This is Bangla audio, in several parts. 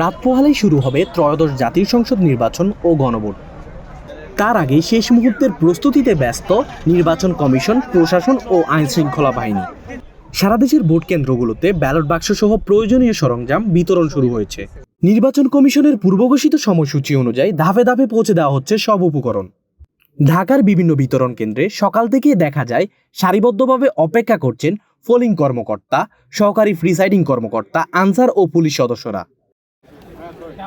রাত পোহালেই শুরু হবে ত্রয়োদশ জাতীয় সংসদ নির্বাচন ও গণভোট। তার আগে শেষ মুহূর্তের প্রস্তুতিতে ব্যস্ত নির্বাচন কমিশন, প্রশাসন ও আইন শৃঙ্খলা বাহিনী। সারা দেশের ভোট কেন্দ্রগুলোতে ব্যালট বাক্স সহ প্রয়োজনীয় সরঞ্জাম বিতরণ শুরু হয়েছে। নির্বাচন কমিশনের পূর্বঘোষিত সময়সূচি অনুযায়ী ধাপে ধাপে পৌঁছে দেওয়া হচ্ছে সব উপকরণ। ঢাকার বিভিন্ন বিতরণ কেন্দ্রে সকাল থেকে দেখা যায়, সারিবদ্ধভাবে অপেক্ষা করছেন পোলিং কর্মকর্তা, সহকারী প্রিসাইডিং কর্মকর্তা, আনসার ও পুলিশ সদস্যরা।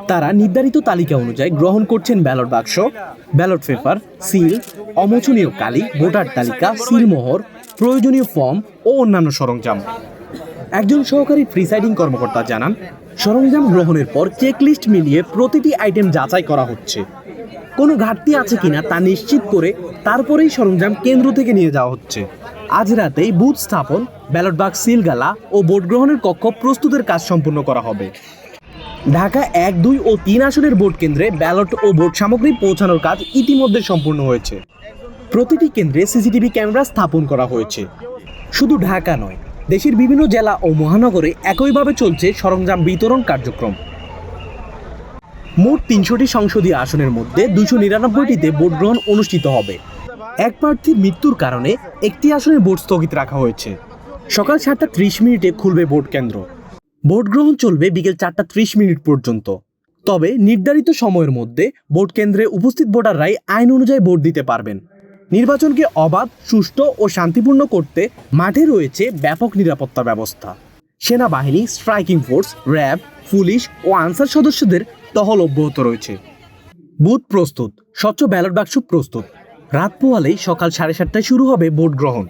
তারা নির্ধারিত তালিকা অনুযায়ী গ্রহণ করছেন ব্যালট বাক্স, ব্যালট পেপার, সিল, অমোচনীয় কালি, ভোটার তালিকা, সিলমোহর, প্রয়োজনীয় ফর্ম ও অন্যান্য সরঞ্জাম। একজন সহকারী প্রিসাইডিং কর্মকর্তা জানান, সরঞ্জাম গ্রহণের পর চেকলিস্ট মিলিয়ে প্রতিটি আইটেম যাচাই করা হচ্ছে। কোনো ঘাটতি আছে কিনা তা নিশ্চিত করে তারপরেই সরঞ্জাম কেন্দ্র থেকে নিয়ে যাওয়া হচ্ছে। আজ রাতেই বুথ স্থাপন, ব্যালট বাক্স, সিলগালা ও ভোট গ্রহণের কক্ষ প্রস্তুতের কাজ সম্পূর্ণ করা হবে। ঢাকা এক, দুই ও তিন আসনের ভোট কেন্দ্রে ব্যালট ও ভোট সামগ্রী পৌঁছানোর কাজ ইতিমধ্যে সম্পূর্ণ হয়েছে। প্রতিটি কেন্দ্রে সিসিটিভি ক্যামেরা স্থাপন করা হয়েছে। শুধু ঢাকা নয়, দেশের বিভিন্ন জেলা ও মহানগরে একইভাবে চলছে সরঞ্জাম বিতরণ কার্যক্রম। মোট তিনশোটি সংসদীয় আসনের মধ্যে দুশো নিরানব্বইটিতে ভোট গ্রহণ অনুষ্ঠিত হবে। এক প্রার্থীর মৃত্যুর কারণে একটি আসনের ভোট স্থগিত রাখা হয়েছে। সকাল সাতটা ত্রিশ মিনিটে খুলবে ভোট কেন্দ্র। ভোট গ্রহণ চলবে বিকেল চারটা ত্রিশ মিনিট পর্যন্ত। তবে নির্ধারিত সময়ের মধ্যে ভোট কেন্দ্রে উপস্থিত ভোটাররাই আইন অনুযায়ী ভোট দিতে পারবেন। নির্বাচনকে অবাধ, সুষ্ঠু ও শান্তিপূর্ণ করতে মাঠে রয়েছে ব্যাপক নিরাপত্তা ব্যবস্থা। সেনাবাহিনী, স্ট্রাইকিং ফোর্স, র্যাব, পুলিশ ও আনসার সদস্যদের টহল অব্যাহত রয়েছে। বুথ প্রস্তুত, স্বচ্ছ ব্যালট বাক্স প্রস্তুত। রাত পোয়ালেই সকাল সাড়ে সাতটায় শুরু হবে ভোট গ্রহণ।